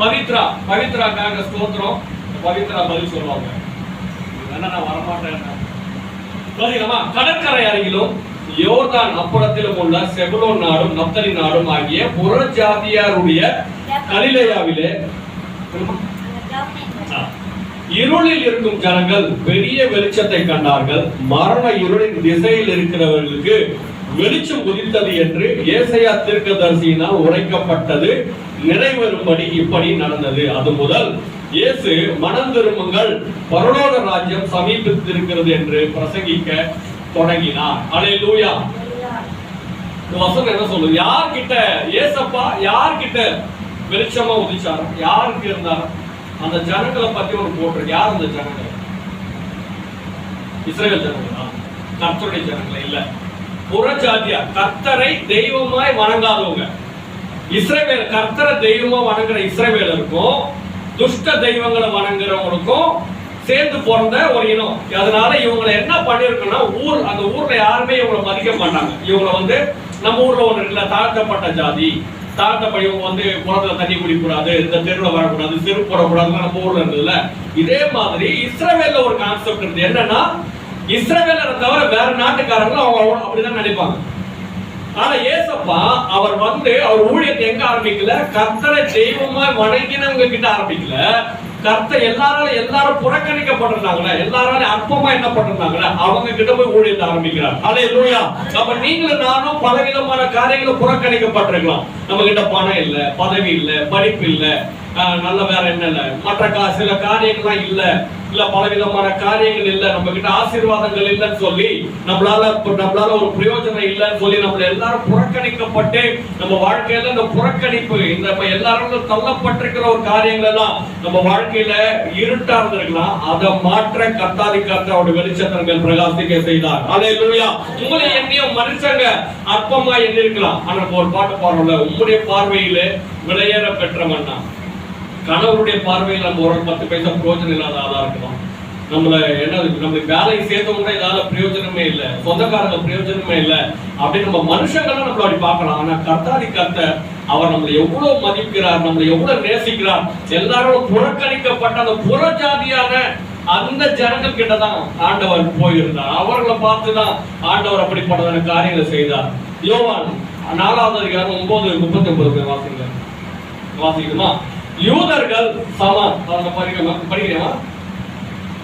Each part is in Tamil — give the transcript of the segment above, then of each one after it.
பவித்ரா பவித்ராக்காக ஸ்தோத்திரம். பவித்ரா பதில் சொல்லுவாங்க. என்ன நான் வரமாட்டேன் பதிலமா கடற்கரை அருகிலும் யோர்தான் அப்புறத்திலும் உள்ள செபுலோன் நாடும் நப்தலி நாடும் ஆகிய புறஜாதியாருடைய கலிலேயாவிலே இருளில் இருக்கும் ஜனங்கள் பெரிய வெளிச்சத்தை கண்டார்கள். மரண இருளின் திசையில் இருக்கிறவர்களுக்கு வெளிச்சம் உதித்தது என்று ஏசையா தீர்க்கதரிசியினால் உரைக்கப்பட்டது. நிறைவேறும்படி இப்படி நடந்தது. அது முதல் இயேசு மனம் திரும்புங்கள் பரலோக ராஜ்யம் சமீபித்திருக்கிறது என்று பிரசங்கிக்க தொடங்கினார். அல்லேலூயா இந்த வசனம் என்ன சொல்லுது? யார்கிட்ட? ஏசப்பா யார்கிட்ட வெளிச்சமா உதிச்சாரோ? யாருக்கு இருந்தாரோ? அந்த ஜனங்களை பத்தி ஒரு போட்டிருக்கு யார் அந்த ஜனங்கள்? இஸ்ரேல் ஜனங்களா? கர்த்தருடைய ஜனங்களா? இல்ல. புறஜாதியா கர்த்தரை தெய்வமாய் வணங்காதவங்க. இஸ்ரேவேல் கர்த்தர தெய்வமா வணங்குற இஸ்ரேவேலருக்கும் துஷ்ட தெய்வங்களை வணங்குறவங்களுக்கும் சேர்ந்து பிறந்த ஒரு இனம். அதனால இவங்களை என்ன பண்ணிருக்குன்னா ஊர் அந்த ஊர்ல யாருமே இவங்களை மதிக்க மாட்டாங்க. இவங்களை வந்து நம்ம ஊர்ல ஒன்று இல்ல தாழ்த்தப்பட்ட ஜாதி. தாழ்த்தப்படி இவங்க வந்து குளத்துல தண்ணி குடிக்கூடாது இந்த தெருவில் வரக்கூடாது செருப்பு போடக்கூடாதுன்னு நம்ம ஊர்ல இருந்ததுல இதே மாதிரி இஸ்ரவேல்ல ஒரு கான்செப்ட் இருக்குது. என்னன்னா இஸ்ரவேலரை தவிர வேற நாட்டுக்காரங்களும் அவங்க அப்படிதான் நினைப்பாங்க. ஆனா ஏசப்பா அவர் வந்து அவர் ஊழியத்தை எங்க ஆரம்பிக்கல? கர்த்தரை தெய்வமா வணங்கினவங்க கிட்ட ஆரம்பிக்கல. கர்த்த எல்லாராலும் எல்லாரும் புறக்கணிக்கப்பட்டிருந்தாங்களா எல்லாராலும் அற்பமா என்ன பண்ணிருந்தாங்களா அவங்க கிட்ட போய் ஊழியத்தை ஆரம்பிக்கிறார். அதே லூயா அப்ப நீங்களும் நானும் பலவிதமான காரியங்களை புறக்கணிக்கப்பட்டிருக்கலாம். நம்ம கிட்ட பணம் இல்ல பதவி இல்ல படிப்பு இல்ல நல்ல வேற என்ன இல்ல. மற்ற சில காரியங்கள்லாம் இல்லை. இல்ல பலவிதமான காரியங்கள் இல்ல. நம்ம கிட்ட ஆசீர்வாதங்கள் இல்லைன்னு சொல்லி நம்மளால நம்மளால ஒரு பிரயோஜனம் இல்லைன்னு சொல்லி நம்மள எல்லாரும் புறக்கணிக்கப்பட்டு நம்ம வாழ்க்கையில இந்த புறக்கணிப்பு இந்த எல்லாரும் தள்ளப்பட்டிருக்கிற ஒரு காரியங்கள் எல்லாம் நம்ம வாழ்க்கையில இருட்டா இருந்திருக்கலாம். அதை மாற்ற கத்தாதி கர்த்தாவோட வெளிச்சத்தங்கள் பிரகாசிக்க செய்தார். அதே இல்லையா உங்களை என்னையும் மனுஷங்க அற்பமா எண்ணிருக்கலாம் ஆனா ஒரு பாட்டு பாடுறோம்ல உங்களுடைய பார்வையில விளையேற பெற்றவன் தான் கணவருடைய பார்வையில் நம்ம ஒரு பத்து பைசா பிரயோஜனம் இல்லாத ஆளா இருக்கலாம் நம்மளை என்ன நம்மளுக்கு வேலையை சேர்த்தவங்க கூட இதால பிரயோஜனமே இல்லை சொந்தக்காரங்க பிரயோஜனமே இல்லை அப்படி நம்ம மனுஷங்களும் நம்மள அப்படி பார்க்கலாம். ஆனா கர்த்தாதி கர்த்தர் அவர் நம்மளை எவ்வளவு மதிக்கிறார் நம்மளை எவ்வளவு நேசிக்கிறார் எல்லாரும் புறக்கணிக்கப்பட்ட அந்த புறஜாதியான அந்த ஜனங்கள் கிட்ட தான் ஆண்டவர் போயிருந்தார். அவர்களை பார்த்து தான் ஆண்டவர் அப்படிப்பட்டதான காரியங்களை செய்தார். யோவான் நாலாவது அதிகாரம் ஒன்பது முப்பத்தி ஒன்பது வாசிங்க. வாசிக்குமா யூதர்கள் சமான் அவங்க படிக்கிறமா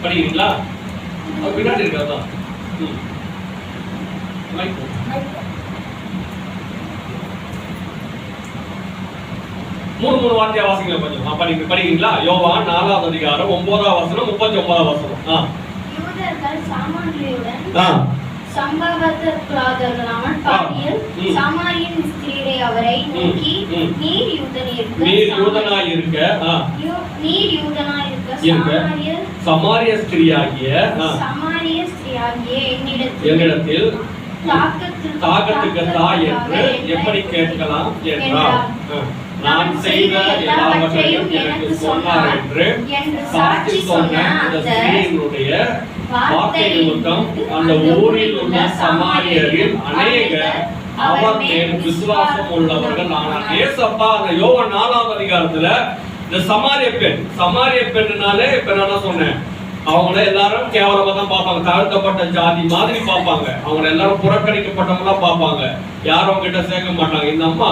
படிக்கிறீங்களா பின்னாடி போடு. மூணு மூணு வார்த்தையா வாசிங்க கொஞ்சம். ஆ, படிங்க படிக்கிறீங்களா யோவான் நாலாவது அதிகாரம் ஒன்பதாம் வசனம் முப்பத்தி ஒன்பதாம் வசனம். ஆ. ம். சமாரியின் ஸ்திரீரை அவரை நோக்கி. நீர் யூதனிருக்க நீர் நீர் யூதனாயிருக்க. சமாரிய ஸ்திரியாகிய சமாரிய ஸ்திரீயாகிய என்னிடத்தில் என்னிடத்தில் தாக்கத்துக்கு தாய் என்று எப்படி கேட்கலாம் என்றார். நான் செய்த எல்லாவற்றையும் எனக்கு சொன்னார் என்று சாட்சி சொன்ன அந்த ஸ்திரீயினுடைய வார்த்தை நிமித்தம் அந்த ஊரில் உள்ள சமாரியரில் அநேகர் அவர் மேல் விசுவாசம் உள்ளவர்கள் ஆனால் ஏசப்பா அந்த யோவான் நாலாவது அதிகாரத்துல இந்த சமாரிய பெண் சமாரிய பெண்ணுனாலே இப்ப நான் சொன்னேன்? அவங்கள எல்லாரும் கேவலமா தான் பார்ப்பாங்க. தாழ்த்தப்பட்ட ஜாதி மாதிரி பார்ப்பாங்க. அவங்க எல்லாரும் புறக்கணிக்கப்பட்டவங்களா பார்ப்பாங்க. யாரும் அவங்க கிட்ட சேர்க்க மாட்டாங்க. இந்த அம்மா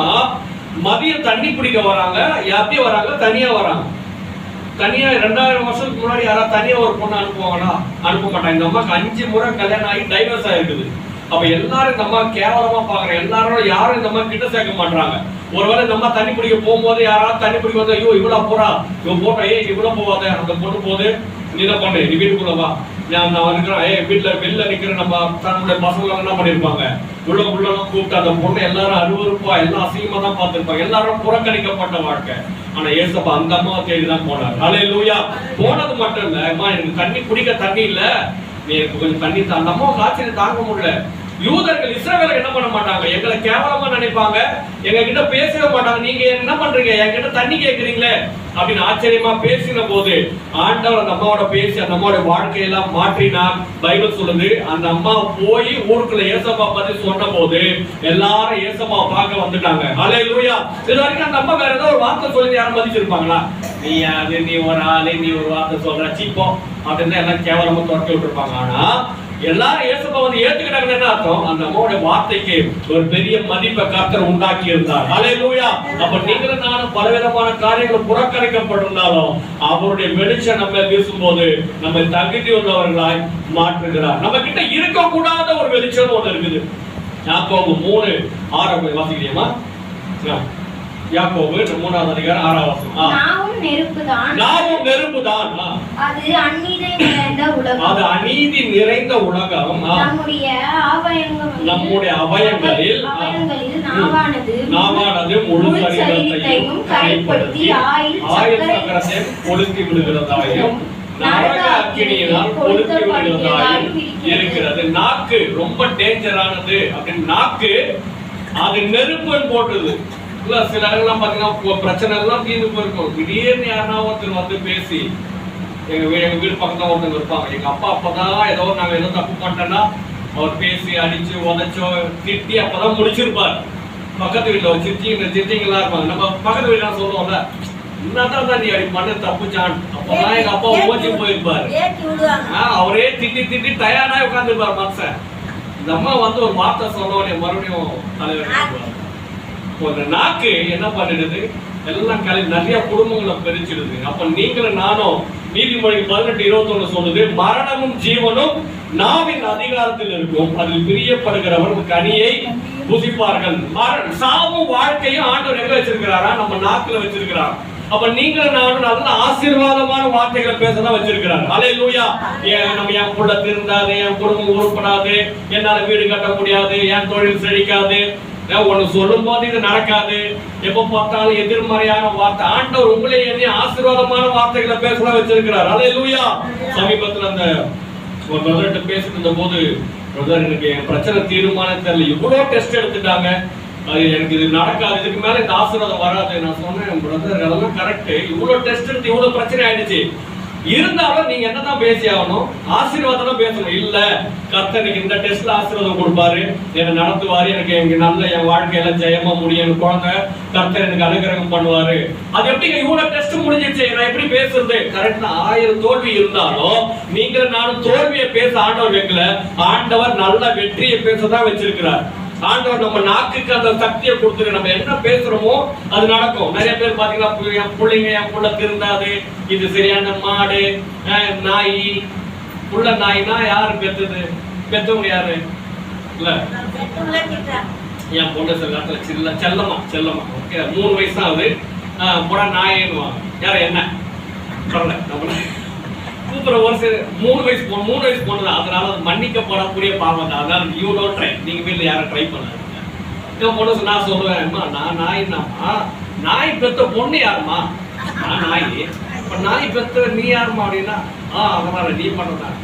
மதியம் தண்ணி பிடிக்க வராங்க எப்படி வராங்க தனியா வராங்க. தனியா ரெண்டாயிரம் வருஷத்துக்கு முன்னாடி யாராவது தனியா ஒரு பொண்ணு அனுப்புவாங்களா? அனுப்ப மாட்டாங்க. இந்த அம்மாக்கு அஞ்சு முறை கல்யாணம் ஆகி டைவர்ஸ் ஆயிருக்குது அப்ப எல்லாரும் இந்த அம்மா கேவலமா பாக்குற எல்லாரும் யாரும் இந்த அம்மா கிட்ட சேர்க்க மாட்டாங்க ஒருவேளை நம்ம தண்ணி பிடிக்க போகும்போது யாராவது தண்ணி பிடிக்க வந்து ஐயோ இவ்வளவு போறா. இவன் போட்டா ஏய் இவ்வளவு போவாத அந்த பொண்ணு போகுது நீ என்ன பண்ணு நீ வீட்டுக்குள்ள வா. நான் நான் இருக்கிறேன் ஏ வீட்டுல வெளில நிக்கிற நம்ம தன்னுடைய பசங்க என்ன பண்ணிருப்பாங்க உள்ள உள்ள கூப்பிட்டு அந்த பொண்ணு எல்லாரும் அருவருப்பா எல்லாம் அசிங்கமா தான் பார்த்திருப்பாங்க. எல்லாரும் புறக்கணிக்கப்பட்ட வாழ்க்கை. ஆனா ஏசப்பா அந்த அம்மாவை தேடி தான் போனார். அலே லூயா போனது மட்டும் இல்ல அம்மா எனக்கு தண்ணி குடிக்க தண்ணி இல்ல. நீ எனக்கு கொஞ்சம் தண்ணி தா அந்த அம்மாவுக்கு ஆச்சரியம் தாங்க முடியல. யூதர்கள் இஸ்ரவேலர் என்ன பண்ண மாட்டாங்க? எங்களை கேவலமா நினைப்பாங்க. எங்க கிட்ட பேசவே மாட்டாங்க. நீங்க என்ன பண்றீங்க? என்கிட்ட தண்ணி கேக்குறீங்களே? அப்படின்னு ஆச்சரியமா பேசின போது ஆண்டவர் அந்த அம்மாவோட பேசி அந்த அம்மாவோட வாழ்க்கையெல்லாம் மாற்றினார். பைபிள் சொல்லுது அந்த அம்மா போய் ஊருக்குள்ள ஏசப்பா பத்தி சொன்ன போது எல்லாரும் ஏசப்பா பார்க்க வந்துட்டாங்க. அலே லூயா இது வரைக்கும் அந்த அம்மா வேற ஏதோ ஒரு வார்த்தை சொல்லி யாரும் மதிச்சிருப்பாங்களா? நீ அது நீ ஒரு ஆளு நீ ஒரு வார்த்தை சொல்ற சீப்போ அப்படின்னு எல்லாம் கேவலமா துரத்தி விட்டுருப்பாங்க. ஆனா எல்லாரும் இயேசுப்பா வந்து ஏத்துக்கிட்டாங்கன்னு என்ன அர்த்தம்? அந்த அம்மாவுடைய வார்த்தைக்கு ஒரு பெரிய மதிப்பை கர்த்தர் உண்டாக்கி இருந்தார் ஹalleluya. அப்ப நீங்களும் நானும் பலவிதமான காரியங்கள் புறக்கணிக்கப்பட்டிருந்தாலும் அவருடைய வெளிச்சம் நம்ம வீசும்போது நம்ம தகுதி உள்ளவர்களாய் மாற்றுகிறார். நம்ம கிட்ட இருக்கக்கூடாத ஒரு வெளிச்சம் ஒன்று இருக்குது. யாக்கோபு மூணு ஆறு வாசிக்கிறீமா யாக்கோபு மூணாவது அதிகாரம் ஆறாம் வாசம் ஆ. நாவும் நெருப்புதான். அது அந்நிலை நிறைந்த உலகம். அது அநீதி நிறைந்த உலகம். நம்முடைய அவயங்கள் நம்முடைய அவயங்களில் அவயங்களில் நாவானது நாமானது முழு சரீரத்தையும் கைப்படுத்தி ஆயில் ஆயுள் சக்கரை சக்கரத்தை கொளுத்தி விடுகிறதாயும் நரக அக்கினியினால் கொளுத்தி விடுகிறதாயும் இருக்கிறது. நாக்கு ரொம்ப டேஞ்சரானது அப்படின்னு நாக்கு அது நெருப்புன்னு போட்டுது இல்ல சில இடங்கள்லாம் பாத்தீங்கன்னா இப்போ பிரச்சனை எல்லாம் தீர்ந்து போயிருக்கும். திடீர்னு யாருன்னா ஒருத்தர் வந்து பேசி எங்க வீடு எங்க வீடு பக்கத்துல ஒருத்தங்க இருப்பாங்க. எங்க அப்பா அப்பதான் ஏதோ நாங்க ஏதோ தப்பு பண்ணிட்டோம்னா அவர் பேசி அடிச்சு உதைச்சோ திட்டி அப்பதான் முடிச்சிருப்பார். பக்கத்து வீட்டுல ஒரு சித்திங்க சித்திங்களா இருப்பாங்க. நம்ம பக்கத்து வீட்டுல சொல்லுவோம்ல என்னதான் தான் நீ அப்படி பண்ண தப்புச்சான் அப்பதான் எங்க அப்பா ஓச்சி போயிருப்பாரு. அவரே திட்டி திட்டி டயர்டா உட்காந்துருப்பார் மனுஷன். இந்த அம்மா வந்து ஒரு வார்த்தை சொன்ன உடனே மறுபடியும் தலைவர் அந்த நாக்கு என்ன பண்ணிடுது எல்லாம் கலை நிறைய குடும்பங்களை பிரிச்சிடுது. அப்ப நீங்களும் நானும் நீதிமொழி பதினெட்டு இருபத்தொன்னு சொல்லுது மரணமும் ஜீவனும் நாவின் அதிகாரத்தில் இருக்கும். அதில் பிரியப்படுகிறவர்கள் கனியை புசிப்பார்கள். மரண சாவும் வாழ்க்கையும் ஆண்டவர் எங்க வச்சிருக்கிறாரா? நம்ம நாக்குல வச்சிருக்கிறார். அப்ப நீங்களும் நானும் நல்ல ஆசீர்வாதமான வார்த்தைகளை பேசதான் வச்சிருக்கிறார். அலே லூயா நம்ம என் புள்ள திருந்தாது என் குடும்பம் உருப்படாது என்னால வீடு கட்ட முடியாது என் தொழில் செழிக்காது ஏன் ஒண்ணு சொல்லும் போது இது நடக்காது. எப்ப பார்த்தாலும் எதிர்மறையான வார்த்தை. ஆண்டவர் உங்களே என்ன ஆசீர்வாதமான வார்த்தைகளை பேசலாம் வச்சிருக்கிறார். அதே லூயா சமீபத்துல அந்த ஒரு பிரதர்கிட்ட பேசிட்டு இருந்த போது பிரதர் எனக்கு என் பிரச்சனை தீர்மானம் தெரியல. இவ்வளவு டெஸ்ட் எடுத்துட்டாங்க. அது எனக்கு இது நடக்காது. இதுக்கு மேல இந்த ஆசீர்வாதம் வராது. நான் சொன்னேன் பிரதர் அதெல்லாம் கரெக்ட் இவ்வளோ டெஸ்ட் எடுத்து இவ்வளவு பிரச்சனை ஆயிடுச்சு. இருந்தாலும் நீங்க என்னதான் பேசி ஆகணும்? ஆசீர்வாதம் தான் பேசணும். இல்ல கர்த்தனுக்கு எனக்கு இந்த டெஸ்ட்ல ஆசீர்வாதம் கொடுப்பாரு. என்னை நடத்துவாரு. எனக்கு எங்க நல்ல என் வாழ்க்கையில ஜெயமா முடியும். குழந்தை கர்த்தர் எனக்கு அனுகிரகம் பண்ணுவாரு. அது எப்படி இவ்வளவு டெஸ்ட் முடிஞ்சிச்சு நான் எப்படி பேசுறது? கரெக்டா ஆயிரம் தோல்வி இருந்தாலும் நீங்க நானும் தோல்வியை பேச ஆண்டவர் வைக்கல. ஆண்டவர் நல்ல வெற்றியை பேசதான் வச்சிருக்கிறார். ஆண்டவர் நம்ம நாக்குக்கு அந்த சக்தியை கொடுத்துரு நம்ம என்ன பேசுறோமோ அது நடக்கும். நிறைய பேர் பாத்தீங்கன்னா பு- என் பிள்ளைங்க என் புள்ள திருந்தாது. இது சரியான மாடு. நாய். புள்ள நாய்னா யாரு பெத்தது? பெத்தவங்க யாரு? இல்ல. என் பொண்ணு சில நேரத்துல சில்ல செல்லமா செல்லமா ஓகே மூணு வயசு தான் ஆகுது புற நாயேன்னு யார என்ன? பரவாயில்ல ஒரு சில மூணு வயசு பொண்ணு மூணு வயசு பொண்ணு தான். அதனால மன்னிக்கப்படக்கூடிய பாவம் தான். அதனால யூ டோன்ட் ட்ரை நீங்க வீட்டில் யாரும் ட்ரை பண்ணாதீங்க. என் பொண்ணு நான் சொல்லுவேன் அம்மா நான் என்னம்மா? நாய் பெத்த பொண்ணு யாருமா நான் நாய். இப்போ நாய் பெத்த நீ யாருமா அப்படின்னா ஆ அதனால நீ பண்ணதான்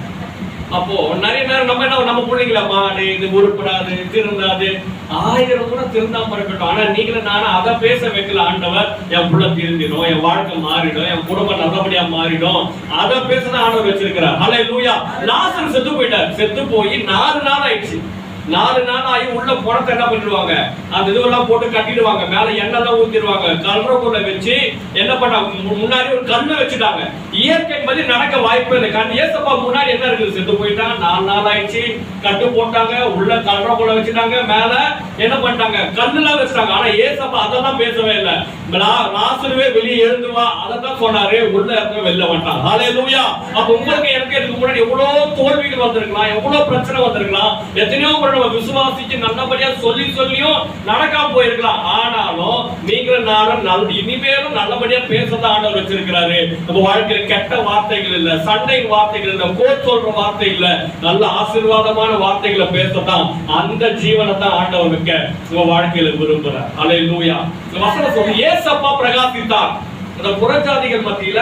அப்போ நிறைய நேரம் நம்ம என்ன நம்ம பிள்ளைங்கள மாடு இது உருப்படாது திருந்தாது. ஆயிரம் கூட திருந்தாம இருக்கட்டும். ஆனா நீங்களும் நானும் அதை பேச வைக்கல ஆண்டவர். என் புள்ள திருந்திடும் என் வாழ்க்கை மாறிடும் என் குடும்பம் நல்லபடியா மாறிடும். அதை பேசதான் ஆண்டவர் வச்சிருக்கிறார். அலை லூயா லாசர் செத்து போயிட்டார். செத்து போய் நாலு நாள் ஆயிடுச்சு. நாலு நாள் ஆகி உள்ள பணத்தை என்ன பண்ணிடுவாங்க? அந்த இதுவெல்லாம் போட்டு கட்டிடுவாங்க. மேல எண்ணெய் தான் ஊத்திடுவாங்க. கல்றக்குள்ள வச்சு என்ன பண்ணாங்க முன்னாடி ஒரு கண்ணை வச்சுட்டாங்க. இயற்கை மாதிரி நடக்க வாய்ப்பு இல்லை. கண் ஏசப்பா முன்னாடி என்ன இருக்குது? செத்து போயிட்டாங்க. நாலு நாள் ஆயிடுச்சு. கட்டு போட்டாங்க. உள்ள கல்றக்குள்ள வச்சுட்டாங்க. மேல என்ன பண்ணிட்டாங்க? கண்ணுலாம் வச்சுட்டாங்க. ஆனா ஏசப்பா அதெல்லாம் பேசவே இல்லை. ராசுருவே வெளியே எழுந்துவா அதான் சொன்னாரு. உள்ள இருக்க வெளில வந்துட்டாங்க. லூயா அப்ப உங்களுக்கு எனக்கு இதுக்கு முன்னாடி எவ்வளவு தோல்விகள் வந்திருக்கலாம். எவ்வளவு பிரச்சனை வந்திருக்கலாம். எத்தனையோ நம்ம விசுவாசிச்சு நல்லபடியா சொல்லி சொல்லியும் நடக்காம போயிருக்கலாம். ஆனாலும் நீங்களும் நானும் நல்ல இனிமேலும் நல்லபடியா பேசதான் ஆண்டவர் வச்சிருக்கிறாரு. நம்ம வாழ்க்கையில கெட்ட வார்த்தைகள் இல்ல சண்டை வார்த்தைகள் இல்ல கோட் சொல்ற வார்த்தை இல்ல நல்ல ஆசீர்வாதமான வார்த்தைகளை பேசத்தான் அந்த ஜீவனை தான் ஆண்டவர் வைக்க உங்க வாழ்க்கையில விரும்புறார். அலை லூயா வசனம் சொல்லி ஏசப்பா பிரகாசித்தார். அந்த புறஜாதிகள் மத்தியில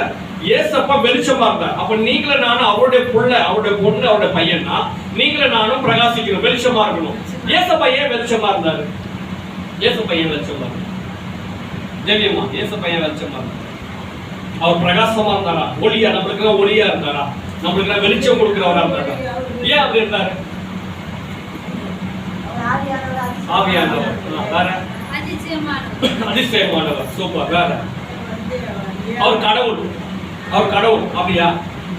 ஏசப்பா வெளிச்சமா இருந்தார். அப்ப நீங்களும் நானும் அவருடைய புள்ள அவருடைய பொண்ணு அவருடைய பையன்னா நீங்களும் நானும் பிரகாசிக்கணும் வெளிச்சமா இருக்கணும். ஏசப்பா ஏன் வெளிச்சமா இருந்தாரு? ஏசப்பா ஏன் வெளிச்சமா ஜெவியம்மா ஏசப்பா ஏன் வெளிச்சமா இருந்தார்? அவர் பிரகாசமா இருந்தாரா? ஒளியா? நம்மளுக்கு ஒளியா இருந்தாரா? நம்மளுக்கு வெளிச்சம் கொடுக்கிறவரா இருந்தாரா? ஏன் அப்படி இருந்தாரு? ஆவியானவர். வேற? அதிசயமானவர். சூப்பர். வேற? அவர் கடவுள். அவர் கடவுள் அப்படியா?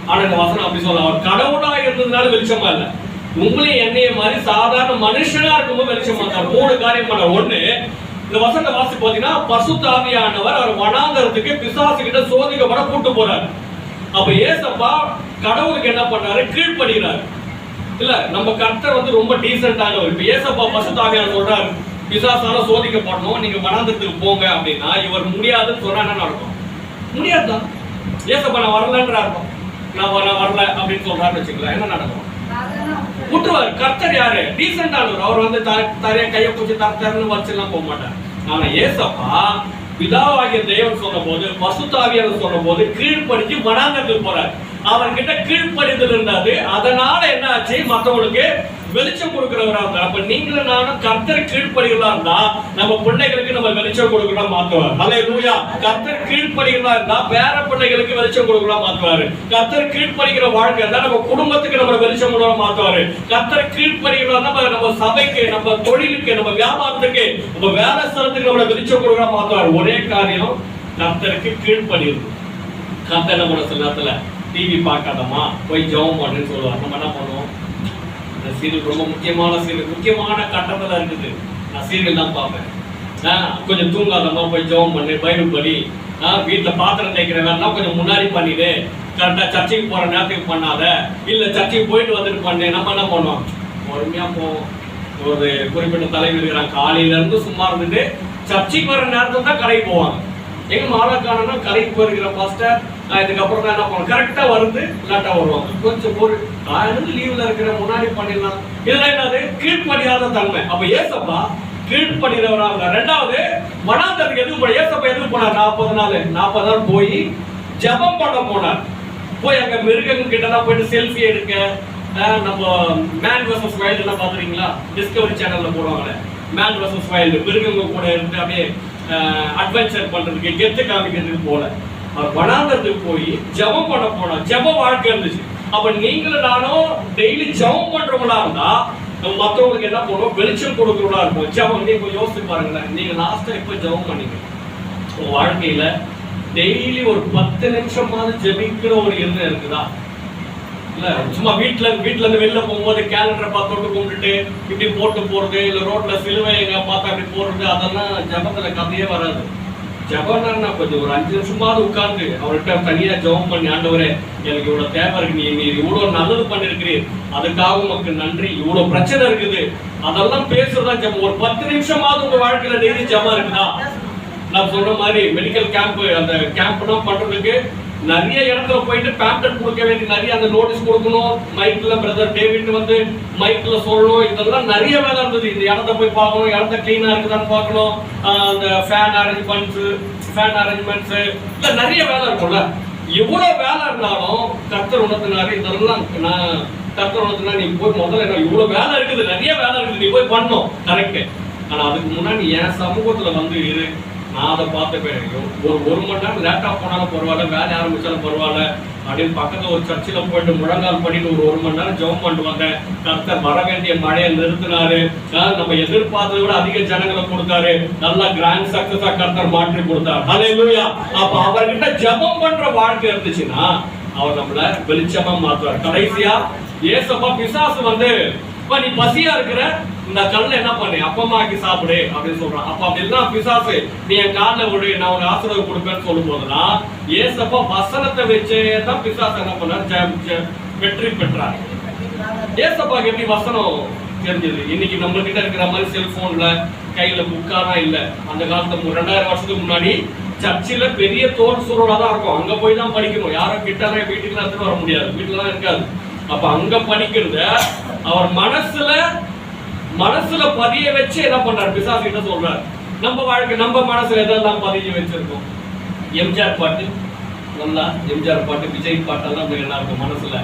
ஆனா இந்த வசனம் அப்படி சொல்ல அவர் கடவுளா இருந்ததுனால வெளிச்சமா இல்ல. உங்களையும் என்னைய மாதிரி சாதாரண மனுஷனா இருக்கும்போது வெளிச்சமா இருந்தார் மூணு காரியம் பண்ண. ஒண்ணு இந்த வசனத்தை வாசி பாத்தீங்கன்னா பசுத்தாவியானவர் அவர் வனாந்தரத்துக்கு பிசாசு கிட்ட சோதிக்கப்பட கூட்டு போறாரு. அப்ப ஏசப்பா கடவுளுக்கு என்ன பண்ணாரு கீழ்ப்படுகிறாரு. இல்ல நம்ம கர்த்தர் வந்து ரொம்ப டீசென்டானவர் இப்ப ஏசப்பா பசுத்தாவியான சொல்றாரு பிசாசால சோதிக்கப்படணும். நீங்க வனாந்தரத்துக்கு போங்க அப்படின்னா இவர் முடியாதுன்னு சொன்னா என்ன நடக்கும்? முடியாதுதான். ஏசப்பா நான் வரலன்றா இருக்கும். நான் வரல அப்படின்னு சொல்றாருன்னு வச்சுக்கலாம் என்ன நடக்கும்? விட்டுருவாரு கர்த்தர் யாரு? டீசென்டானவர் அவர் வந்து த- தரைய கையை பிடிச்சி தரன்னு வச்சுலாம் போக மாட்டார். ஆனா ஏசப்பா பிதாவாகிய தேவன் சொன்ன போது பசுத்தாவியர் சொன்ன போது கீழ்ப்படிஞ்சு வனாந்தரத்துக்கு போறாரு. அவர்கிட்ட கீழ்ப்படிதல் இருந்தது. அதனால என்ன ஆச்சு? மற்றவங்களுக்கு வெளிச்சம் கொடுக்கிறவரா இருந்தார் அப்ப நீங்களும் நானும் கர்த்தர் கீழ்ப்படிகளா இருந்தா நம்ம பிள்ளைகளுக்கு நம்ம வெளிச்சம் கொடுக்கலாம் மாத்துவார். அலே லூயா கர்த்தர் கீழ்ப்படிகளா இருந்தா வேற பிள்ளைகளுக்கு வெளிச்சம் கொடுக்கலாம் மாத்துவாரு. கர்த்தர் கீழ்ப்படுகிற வாழ்க்கை இருந்தா நம்ம குடும்பத்துக்கு நம்ம வெளிச்சம் கொடுக்க மாத்துவாரு. கர்த்தர் கீழ்ப்படிகளா நம்ம நம்ம சபைக்கு நம்ம தொழிலுக்கு நம்ம வியாபாரத்துக்கு நம்ம வேலை ஸ்தலத்துக்கு நம்மள வெளிச்சம் கொடுக்கலாம் மாத்துவாரு. ஒரே காரியம் கர்த்தருக்கு கீழ்ப்படுகிறது கர்த்தர் நம்ம சில நேரத்துல டிவி பார்க்காதம்மா போய் ஜெபம் பண்ணுன்னு சொல்லுவார். நம்ம என்ன பண்ணுவோம்? அந்த சீரியல் ரொம்ப முக்கியமான சீரியல். முக்கியமான கட்டத்தில் இருக்குது. நான் சீரியல் தான் பார்ப்பேன். கொஞ்சம் தூங்காதம்மா போய் ஜெபம் பண்ணு பைபிள் படி. ஆ, வீட்டில் பாத்திரம் தேய்க்கிற வேலைலாம் கொஞ்சம் முன்னாடி பண்ணிடு. கரெக்டாக சர்ச்சைக்கு போகிற நேரத்துக்கு பண்ணாத. இல்லை சர்ச்சைக்கு போயிட்டு வந்துட்டு பண்ணு. நம்ம என்ன பண்ணுவோம்? பொறுமையாக போவோம். ஒரு குறிப்பிட்ட தலைவர் இருக்கிறாங்க காலையிலேருந்து சும்மா இருந்துட்டு சர்ச்சைக்கு வர நேரத்துல தான் கடைக்கு போவாங்க. எங்க மாலாக்கானா கலைக்கு போயிருக்கிற பாஸ்டர் நான் இதுக்கப்புறம் தான் என்ன பண்ணுவோம் கரெக்டா வருது லேட்டா வருவாங்க. கொஞ்சம் ஒரு காலையில லீவ்ல இருக்கிற முன்னாடி பண்ணிடலாம். இதெல்லாம் என்னது? கீழ்படியாத தன்மை. அப்ப ஏசப்பா கீழ்ப்படுகிறவரா ரெண்டாவது மனாந்தருக்கு எதுவும் போன ஏசப்பா எதுவும் போனார்? நாற்பது நாள். நாற்பது நாள் போய் ஜெபம் பண்ண போனார். போய் அங்க மிருகங்க கிட்ட போயிட்டு செல்ஃபி எடுக்க நம்ம மேன் வர்சஸ் வைல்டு எல்லாம் பாத்துறீங்களா டிஸ்கவரி சேனல்ல போடுவாங்களே. மேன் வர்சஸ் வைல்டு மிருகங்க கூட இருந்து அப்படியே அட்வென்ச்சர் பண்ணுறதுக்கு கெத்து காமிக்கிறதுக்கு போல. அவர் வனாந்தரத்துக்கு போய் ஜெபம் பண்ண போனோம் ஜப வாழ்க்கை இருந்துச்சு. அப்போ நீங்களும் நானும் டெய்லி ஜெபம் பண்ணுறவங்களா இருந்தா நம்ம என்ன பண்ணுவோம்? வெளிச்சம் கொடுக்கறவங்களா இருக்கும் ஜெபம் நீங்கள் கொஞ்சம் யோசிச்சு பாருங்களேன். நீங்கள் லாஸ்ட்டாக இப்போ ஜெபம் பண்ணீங்க. உங்கள் வாழ்க்கையில் டெய்லி ஒரு பத்து நிமிஷமாவது ஜபிக்கிற ஒரு எண்ணம் இருக்குதா? இல்லை சும்மா வீட்டில் வீட்ல இருந்து வெளில போகும்போது கேலண்டரை பார்த்துட்டு கும்பிட்டுட்டு இப்படி போட்டு போறது இல்ல ரோட்ல சிலுவை எங்க பார்த்தா அப்படி போடுறது அதெல்லாம் ஜபத்துல கதையே வராது. ஜபம்னா கொஞ்சம் ஒரு அஞ்சு நிமிஷமாவது உட்கார்ந்து அவர்கிட்ட தனியா ஜெபம் பண்ணி ஆண்டவரே எனக்கு இவ்வளவு தேவை இருக்கு. நீ நீ இவ்வளவு நல்லது பண்ணிருக்கிறீர். அதுக்காக உமக்கு நன்றி. இவ்வளவு பிரச்சனை இருக்குது. அதெல்லாம் பேசுறதா ஜபம். ஒரு பத்து நிமிஷமாவது உங்க வாழ்க்கையில டெய்லி ஜெபம் இருக்குதா? நான் சொல்ற மாதிரி மெடிக்கல் கேம்ப் அந்த கேம்ப்லாம் பண்றதுக்கு நிறைய இடத்துல போயிட்டு பேம்ப்ளெட் கொடுக்க வேண்டிய நிறைய அந்த நோட்டீஸ் கொடுக்கணும். மைக்ல பிரதர் டேவிட் வந்து மைக்ல சொல்லணும். இதெல்லாம் நிறைய வேலை இருந்தது. இந்த இடத்த போய் பார்க்கணும். இடத்த கிளீனா இருக்குதான்னு பார்க்கணும். அந்த ஃபேன் அரேஞ்ச்மெண்ட்ஸ் ஃபேன் அரேஞ்ச்மெண்ட்ஸ் இல்லை நிறைய வேலை இருக்கும்ல. எவ்வளோ வேலை இருந்தாலும் கத்தர் உணர்த்தினாரு இதெல்லாம் நான் கத்தர் உணர்த்தினா நீ போய் முதல்ல என்ன இவ்வளோ வேலை இருக்குது. நிறைய வேலை இருக்குது. நீ போய் பண்ணும் கரெக்டு ஆனால் அதுக்கு முன்னாடி என் சமூகத்தில் வந்து இரு. நான் அதை பார்த்துப்பேன் ஒரு ஒரு மணி நேரம் லேட்டா போனாலும் பரவாயில்ல வேலை ஆரம்பித்தாலும் பரவாயில்ல அப்படின்னு பக்கத்துல ஒரு சர்ச்சில் போயிட்டு முழங்கால் பண்ணிட்டு ஒரு ஒரு மணி நேரம் ஜெபம் பண்ணிட்டு வந்தேன் கர்த்தர் வர வேண்டிய மழையை நிறுத்தினாரு. ஆஹ் நம்ம எதிர்பார்த்ததை விட அதிக ஜனங்களை கொடுத்தாரு. நல்லா கிராண்ட் சக்சஸா கர்த்தர் மாற்றி கொடுத்தார். ஹalleluya அப்ப அவர்கிட்ட ஜெபம் பண்ற வாழ்க்கை இருந்துச்சுன்னா அவர் நம்மள வெளிச்சமா மாத்துவார். கடைசியா ஏசப்பா பிசாசு வந்து இப்ப நீ பசியா இருக்கிற? இந்த கல்ல என்ன பண்ணு? அப்பமாக்கி சாப்பிடு அப்படின்னு சொல்றான். அப்ப அப்படின்னா பிசாசு நீ என் காலில் விடு நான் உனக்கு ஆசீர்வாதம் கொடுப்பேன்னு சொல்லும் போதுதான் ஏசப்பா வசனத்தை வச்சே தான் பிசாசு என்ன பண்ணார்? வெற்றி பெற்றார். ஏசப்பாக்கு எப்படி வசனம் தெரிஞ்சது? இன்னைக்கு நம்ம கிட்ட இருக்கிற மாதிரி செல்போன்ல கையில புக்காலாம் இல்ல. அந்த காலத்துல ரெண்டாயிரம் வருஷத்துக்கு முன்னாடி சர்ச்சில் பெரிய தோல் சூழலா தான் இருக்கும். அங்க போய் தான் படிக்கணும். யாரும் கிட்ட வீட்டுக்கு எடுத்துட்டு வர முடியாது. வீட்டுல இருக்காது. அப்ப அங்க படிக்கிறத அவர் மனசுல மனசுல பதிய வச்சு என்ன பண்றாரு? பிசாசு என்ன சொல்றாரு? நம்ம வாழ்க்கை நம்ம மனசுல எதெல்லாம் பதிய வச்சிருக்கோம்? எம்ஜிஆர் பாட்டு. நல்லா எம்ஜிஆர் பாட்டு விஜய் பாட்டெல்லாம் அப்படி என்ன இருக்கும் மனசுல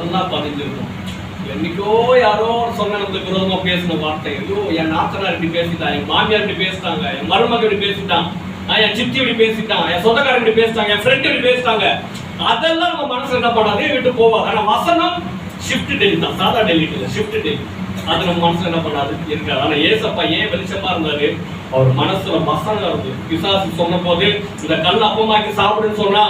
நல்லா பதிஞ்சிருக்கும். என்னைக்கோ யாரோ சொன்ன நம்மளுக்கு விரோதமா பேசின வார்த்தை ஐயோ என் நாத்தனார் இப்படி பேசிட்டான் என் மாமியார் இப்படி பேசிட்டாங்க என் மருமக இப்படி பேசிட்டான் என் சித்தி இப்படி பேசிட்டான் என் சொந்தக்காரன் இப்படி பேசிட்டாங்க என் ஃப்ரெண்ட் இப்படி பேசிட்டாங்க. அதெல்லாம் நம்ம மனசுல என்ன பண்ணாதே? விட்டு போவாங்க ஆனா வசனம் ஷிஃப்ட் டெலிட் தான். சாதா டெலிட் இல்லை ஷிஃப்ட் டெலிட் அது நம்ம மனசுல என்ன பண்ணாது இருக்காது ஆனா ஏசப்பா ஏன் வெளிச்சமா இருந்தாரு? அவர் மனசுல மசங்க இருந்தது பிசாசு சொன்ன போது இந்த கல் அப்பமாக்கி சாப்பிடுன்னு சொன்னா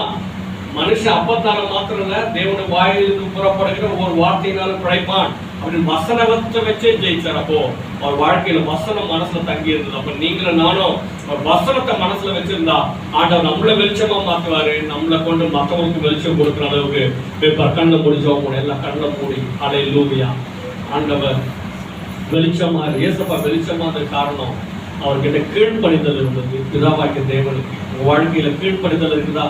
மனுஷன் அப்பத்தால மாத்திரம் இல்ல தேவன வாயிலிருந்து புறப்படுகிற ஒரு வார்த்தையினாலும் பிழைப்பான். அப்படின்னு வசனத்தை வச்சே ஜெயிச்சார். அப்போ அவர் வாழ்க்கையில வசனம் மனசுல தங்கி இருந்தது. அப்ப நீங்களும் நானும் அவர் வசனத்தை மனசுல வச்சிருந்தா ஆண்டவர் நம்மள வெளிச்சமா மாத்துவாரு. நம்மளை கொண்டு மத்தவங்களுக்கு வெளிச்சம் கொடுக்குற அளவுக்கு பேப்பர் கண்ணை முடிஞ்சவங்க எல்லாம் கண்ணை மூடி. அலை லூவியா ஆண்டவர் வெளிச்சமா இயேசப்பா வெளிச்சமான காரணம் அவர்கிட்ட கீழ்ப்படிதல் இருந்தது. பிதாவாக்கிய தேவனுக்கு. உங்க வாழ்க்கையில கீழ்ப்படிதல் இருக்குதா?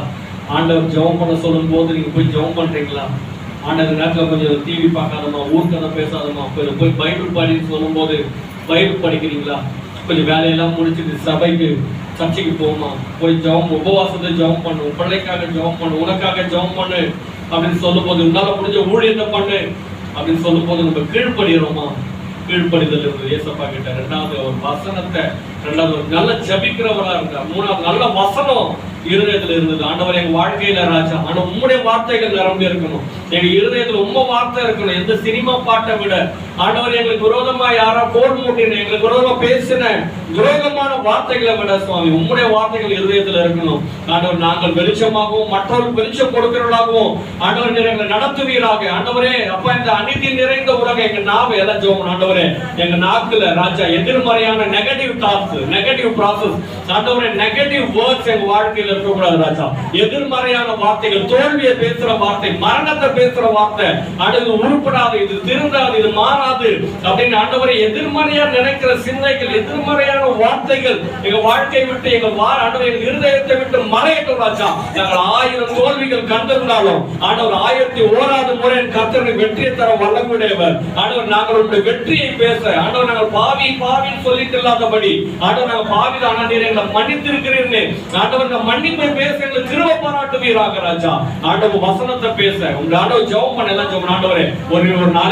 ஆண்டவர் ஜெபம் பண்ண சொல்லும் போது நீங்க போய் ஜெபம் பண்றீங்களா? ஆண்டவர் நேரத்தில் கொஞ்சம் டிவி பார்க்காதமா ஊர்க்கதை பேசாதமா கொஞ்சம் போய் பைபிள் படின்னு சொல்லும் போது பைபிள் படிக்கிறீங்களா? கொஞ்சம் வேலையெல்லாம் முடிச்சுட்டு சபைக்கு சர்ச்சைக்கு போமா போய் ஜெபம் உபவாசத்தை ஜெபம் பண்ணு. உன் பிள்ளைக்காக ஜெபம் பண்ணு. உனக்காக ஜெபம் பண்ணு அப்படின்னு சொல்லும் போது உன்னால முடிஞ்ச ஊழியத்தை பண்ணு அப்படின்னு சொல்லும் போது நம்ம கீழ்ப்படுகிறோமா கீழ்ப்படிதல் இருந்தது ஏசப்பா கிட்ட ரெண்டாவது அவர் வசனத்தை ரெண்டாவது நல்ல ஜபிக்கிறவரா இருந்தார் மூணாவது நல்ல வசனம் இருதயத்துல இருந்தது. ஆண்டவர் எங்க வாழ்க்கையில ராஜா ஆனா உம்முடைய வார்த்தைகள் நிரம்பி இருக்கணும். எங்க இருதயத்துல உம்ம வார்த்தை இருக்கணும். எந்த சினிமா பாட்டை விட. ஆண்டவர் எங்களுக்கு விரோதமா யாரா கோல் மூட்டின எங்களுக்கு விரோதமா பேசின துரோகமான வார்த்தைகளை விட சுவாமி உம்முடைய வார்த்தைகள் இருதயத்துல இருக்கணும். ஆண்டவர் நாங்கள் வெளிச்சமாகவும் மற்றவர்கள் வெளிச்சம் கொடுக்கிறவர்களாகவும் ஆண்டவர் நிறைய எங்களை நடத்துவீராக. ஆண்டவரே அப்பா இந்த அநீதி நிறைந்த உலகம் எங்க நாவை எல்லாம் ஜோம் ஆண்டவரே எங்க நாக்குல ராஜா எதிர்மறையான நெகட்டிவ் தாட்ஸ் நெகட்டிவ் ப்ராசஸ் ஆண்டவரே நெகட்டிவ் வேர்ட்ஸ் எங்க வாழ்க்கையில இருக்கக்கூடாது ராஜா. எதிர்மறையான வார்த்தைகள் தோல்வியை பேசுற வார்த்தை மரணத்தை பேசுற வார்த்தை அடுத்து உருப்படாது இது திருந்தாது இது மாறாது அப்படின்னு ஆண்டவரை எதிர்மறையா நினைக்கிற சிந்தைகள் எதிர்மறையான வார்த்தைகள் எங்க வாழ்க்கையை விட்டு எங்க வார ஆண்டவர் எங்க இருதயத்தை விட்டு மறையட்டும் ராஜா. நாங்கள் ஆயிரம் தோல்விகள் கண்டிருந்தாலும் ஆண்டவர் ஆயிரத்தி ஓராது முறை கர்த்தருக்கு வெற்றியை தர வல்லமுடையவர். ஆண்டவர் நாங்கள் உங்களுடைய வெற்றியை பேச ஆண்டவர் நாங்கள் பாவி பாவின்னு சொல்லிட்டு இல்லாதபடி ஆண்டவர் நாங்க பாவி தான் நீர் எங்களை மன்னித்திருக்கிறீர்னு ஆண்டவர் இந்த மன்னிப்பை பேச எங்களை திரும்ப பாராட்டுவீராக ராஜா. ஆண்டவர் வசனத்தை பேச. உங்க ஆண்டவர் ஜெபம் பண்ண எல்லாம் ஜெபம். ஆண்டவரே ஒரு ஒரு நாள்